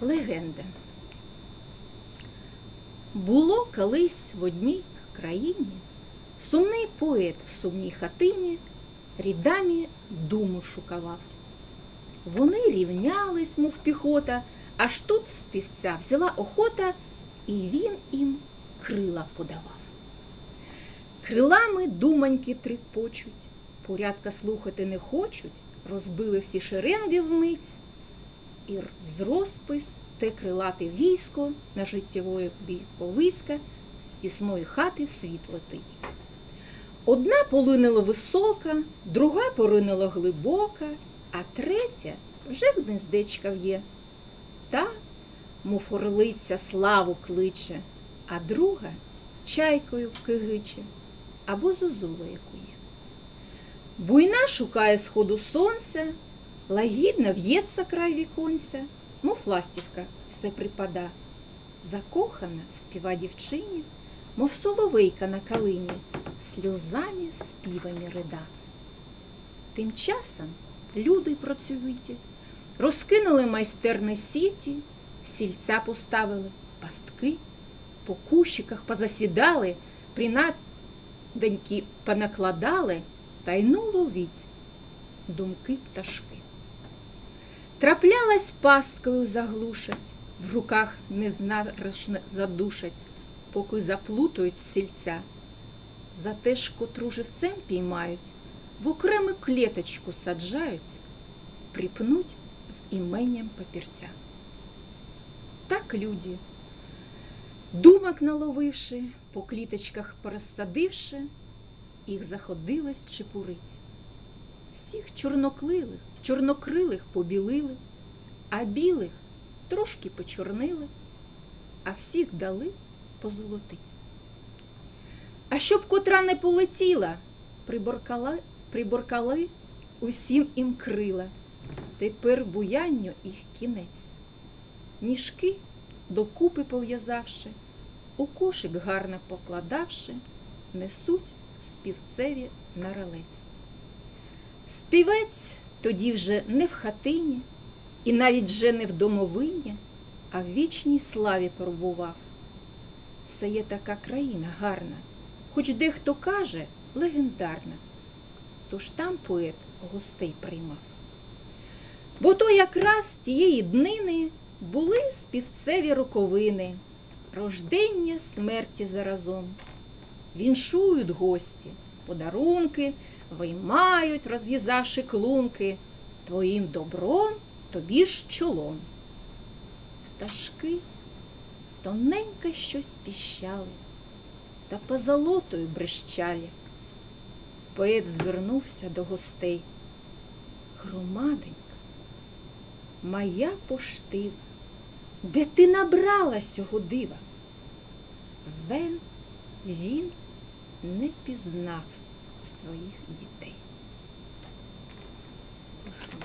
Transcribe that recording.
Легенда. Було колись в одній країні сумний поет в сумній хатині рідамі думу шукавав. Вони рівнялись, мов піхота, аж тут співця взяла охота, і він їм крила подавав. Крилами думаньки трипочуть, порядка слухати не хочуть, розбили всі шеренги вмить, і р- з розпис те крилате військо на життєвої біговиська з тісної хати в світ летить. Одна полинула висока, друга поринула глибока, а третя вже гнездечка в'є. Та, мов орлиця, славу кличе, а друга чайкою кигиче або зозула якує. Буйна шукає сходу сонця, лагідна в'ється край віконця, мов ластівка все припада. Закохана співа дівчині, мов соловейка на калині, сльозами співами рида. Тим часом люди працьовиті розкинули майстерні сіті, сільця поставили, пастки, по кущиках позасідали, принаденьки понакладали, та й ну ловіть думки пташки. Траплялась пасткою заглушать, в руках незнарочно задушать, поки заплутають сільця. За те ж, котру живцем піймають, в окрему клеточку саджають, припнуть з іменням папірця. Так люди, думок наловивши, по кліточках порозсадивши, їх заходилось чепурить. Всіх чорноклилих, чорнокрилих побілили, а білих трошки почорнили, а всіх дали позолотить. А щоб котра не полетіла, приборкала, приборкали усім їм крила. Тепер буянню їх кінець. Ніжки докупи пов'язавши, у кошик гарно покладавши, несуть співцеві на ралець. Співець тоді вже не в хатині, і навіть вже не в домовині, а в вічній славі пробував. Це є така країна гарна, хоч дехто каже легендарна. Тож там поет гостей приймав. Бо то якраз тієї днини були співцеві роковини, рождення смерті заразом. Віншують гості, подарунки, виймають, розв'язавши клунки, твоїм добром тобі ж чолом. Пташки тоненько щось піщали та позолотою брещалі. Поет звернувся до гостей. Громаденька, моя поштива, де ти набрала сього дива? Вен він не пізнав своїх дітей. Прошу.